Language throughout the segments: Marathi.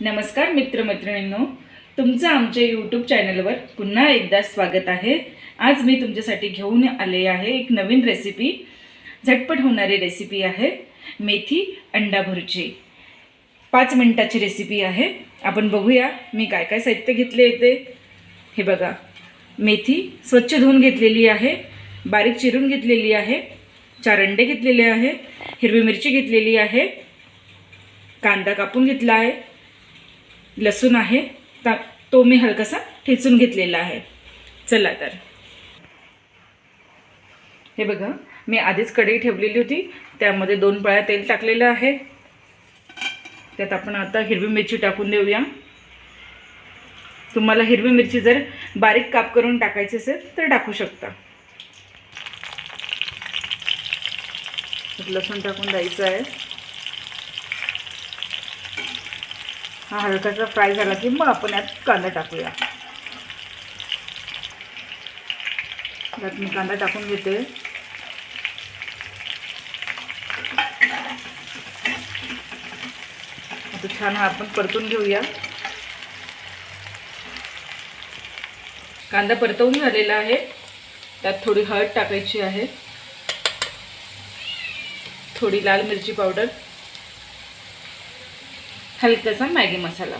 नमस्कार मित्रमैत्रिणींनो तुमचं आमच्या यूट्यूब चॅनलवर पुन्हा एकदा स्वागत आहे. आज मी तुमच्यासाठी घेऊन आले आहे एक नवीन रेसिपी झटपट होणारी रेसिपी आहे मेथी अंडा भुर्जी पाच मिनटाची रेसिपी आहे. आपण बघूया मी काय काय साहित्य घेतले येते हे बघा मेथी स्वच्छ धुवून घेतलेली आहे बारीक चिरून घेतलेली आहे चार अंडे घेतलेले आहे हिरवी मिरची घेतलेली आहे कांदा कापून घेतला आहे लसूण आहे ता तो मी हलकासा ठेचून घेतलेला आहे. चला तर. हे बघा मी आधीच कढई ठेवलेली होती त्यामध्ये दोन पळ्या तेल टाकलेलं आहे. त्यात आपण आता हिरवी मिरची टाकून देऊया. तुम्हाला हिरवी मिरची जर बारीक काप करून टाकायची असेल तर टाकू शकता. लसूण टाकून द्यायचं आहे. हा हलकासा फ्राय झाला की मग आपण यात कांदा टाकूया. त्यात मी कांदा टाकून घेते. आता छान हा आपण परतून घेऊया. कांदा परतवून झालेला आहे. त्यात थोडी हळद टाकायची आहे. थोडी लाल मिरची पावडर. हलकासा मॅगी मसाला.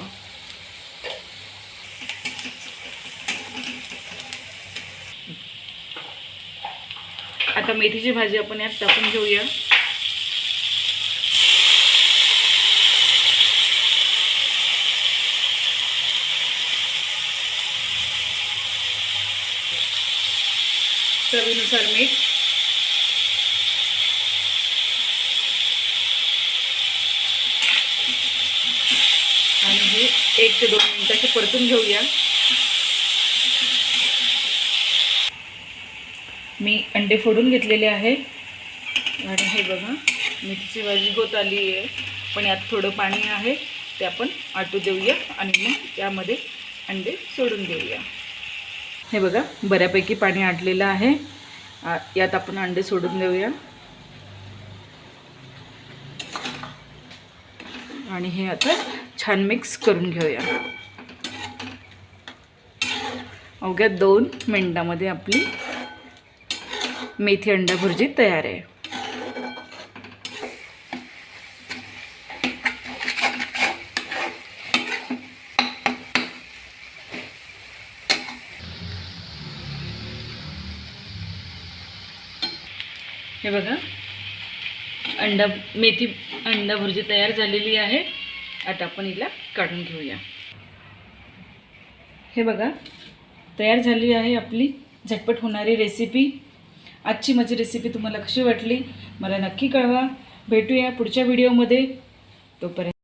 आता मेथीची भाजी आपण यात टाकून घेऊया. चवीनुसार मीठ आणि हे एक ते दोन मिनिटाचे परतून घेऊया. मी अंडे फोडून घेतलेले आहे आणि हे बघा मिरची भाजी होत आली आहे पण यात थोडं पाणी आहे ते आपण आटू देऊया आणि मग त्यामध्ये अंडे सोडून देऊया. हे बघा बऱ्यापैकी पाणी आटलेलं आहे. यात आपण अंडे सोडून देऊया. आणि हे आता छान मिक्स करून घेऊया. अवघ्या दोन मिनटामध्ये आपली मेथी अंडा भुर्जी तयार आहे. हे बघा. अंडा मेथी अंडा भुर्जी तयार झालेली आहे. आता आपण हिला काढून घेऊया. हे बघा तयार झाली आहे आपली झटपट होणारी रेसिपी आजची माझी रेसिपी तुम्हाला कशी वाटली मला नक्की कळवा. भेटूया पुढच्या व्हिडिओमध्ये तोपर्यंत.